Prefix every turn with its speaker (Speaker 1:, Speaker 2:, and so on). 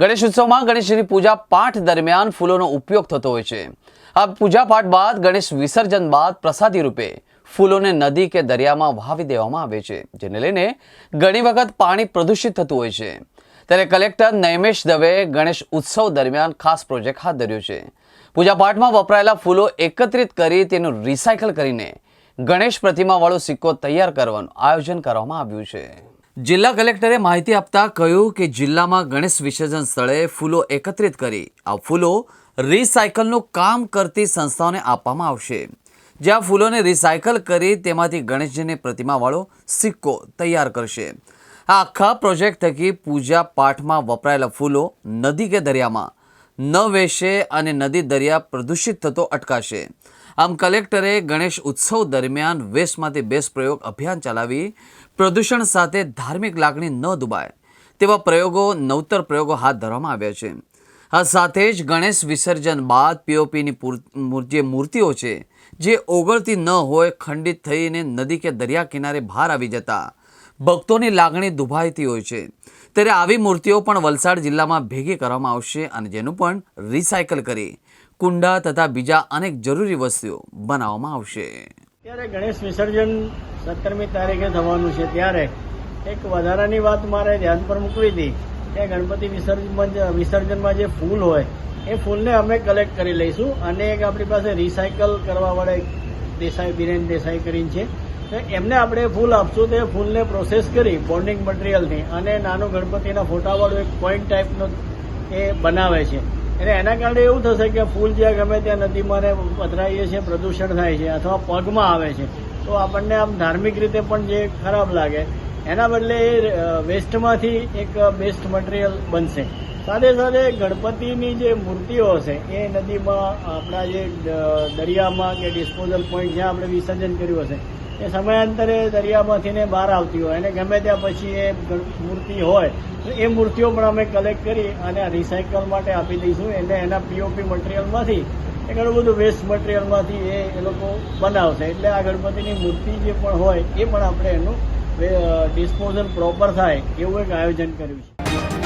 Speaker 1: ગણેશ ઉત્સવમાં ગણેશજીની પૂજા પાઠ દરમિયાન ફૂલોનો ઉપયોગ થતો હોય છે. આ પૂજા પાઠ બાદ ગણેશ વિસર્જન બાદ પ્રસાદી રૂપે ફૂલોને નદી કે દરિયામાં વહાવી દેવામાં આવે છે, જેને લઈને ઘણી વખત પાણી પ્રદૂષિત થતું હોય છે. ત્યારે કલેક્ટર નૈમેશ દવે ગણેશ ઉત્સવ દરમિયાન ખાસ પ્રોજેક્ટ હાથ ધર્યો છે. પૂજા પાઠમાં વપરાયેલા ફૂલો એકત્રિત કરી તેનું રિસાયકલ કરીને ગણેશ પ્રતિમાવાળો સિક્કો તૈયાર કરવાનું આયોજન કરવામાં આવ્યું છે. જિલ્લા કલેક્ટરે માહિતી આપતા કહ્યું કે જિલ્લામાં ગણેશ વિસર્જન સ્થળે ફૂલો એકત્રિત કરી આ ફૂલો રિસાયકલનું કામ કરતી સંસ્થાઓને આપવામાં આવશે. જ્યાં ફૂલોને રિસાયકલ કરી તેમાંથી ગણેશજીની પ્રતિમાવાળો સિક્કો તૈયાર કરશે. આ આખા પ્રોજેક્ટ થકી પૂજા પાઠમાં વપરાયેલા ફૂલો નદી કે દરિયામાં ન વેશે અને નદી દરિયા પ્રદૂષિત થતો અટકાશે. આમ કલેક્ટરે ગણેશ ઉત્સવ દરમિયાન વેસ્ટમાંથી બેસ્ટ પ્રયોગ અભિયાન ચલાવી પ્રદૂષણ સાથે ધાર્મિક લાગણી ન દુબાય તેવા પ્રયોગો, નવતર પ્રયોગો હાથ ધરવામાં આવ્યા છે. આ સાથે જ ગણેશ વિસર્જન બાદ પીઓપીની જે મૂર્તિઓ છે, જે ઓગળતી ન હોય, ખંડિત થઈને નદી કે દરિયા કિનારે બહાર આવી જતા ભક્તોની લાગણી દુભાઈતી હોય છે. ત્યારે આવી મૂર્તિઓ પણ વલસાડ જિલ્લામાં ભેગી કરવામાં આવશે અને જેનું પણ રિસાયકલ કરી કુંડા તથા બીજા અનેક જરૂરી વસ્તુઓ બનાવવામાં આવશે.
Speaker 2: ત્યારે ગણેશ વિસર્જન સત્તરમી તારીખે થવાનું છે. ત્યારે એક વધારાની વાત મારે ધ્યાન પર મૂકવી હતી કે ગણપતિ વિસર્જન વિસર્જનમાં જે ફૂલ હોય, એ ફૂલને અમે કલેક્ટ કરી લઈશું. અને એક આપણી પાસે રિસાયકલ કરવા વાળા એક દેસાઈ, બિરેન દેસાઈ કરીને છે. તો એમને આપણે ફૂલ આપશું. તો એ ફૂલને પ્રોસેસ કરી બોન્ડિંગ મટીરિયલની અને નાનું ગણપતિના ફોટાવાળું એક પોઈન્ટ ટાઈપનો એ બનાવે છે. એટલે એના કારણે એવું થશે કે ફૂલ જ્યાં ગમે ત્યાં નદીમાં પથરાઈએ છીએ, પ્રદૂષણ થાય છે અથવા પગમાં આવે છે, તો આપણને આમ ધાર્મિક રીતે પણ જે ખરાબ લાગે, એના બદલે એ વેસ્ટમાંથી એક બેસ્ટ મટીરિયલ બનશે. સાથે સાથે ગણપતિની જે મૂર્તિઓ હશે, એ નદીમાં આપણા જે દરિયામાં કે ડિસ્પોઝલ પોઈન્ટ જ્યાં આપણે વિસર્જન કર્યું હશે એ સમયાંતરે દરિયામાંથી ને બહાર આવતી હોય અને ગમે ત્યાં પછી એ મૂર્તિ હોય, તો એ મૂર્તિઓ પણ અમે કલેક્ટ કરી અને રિસાયકલ માટે આપી દઈશું. એટલે એના પીઓપી મટીરિયલમાંથી એ ઘણું બધું વેસ્ટ મટીરિયલમાંથી એ એ લોકો બનાવશે. એટલે આ ગણપતિની મૂર્તિ જે પણ હોય, એ પણ આપણે એનું ડિસ્પોઝલ પ્રોપર થાય એવું એક આયોજન કર્યું છે.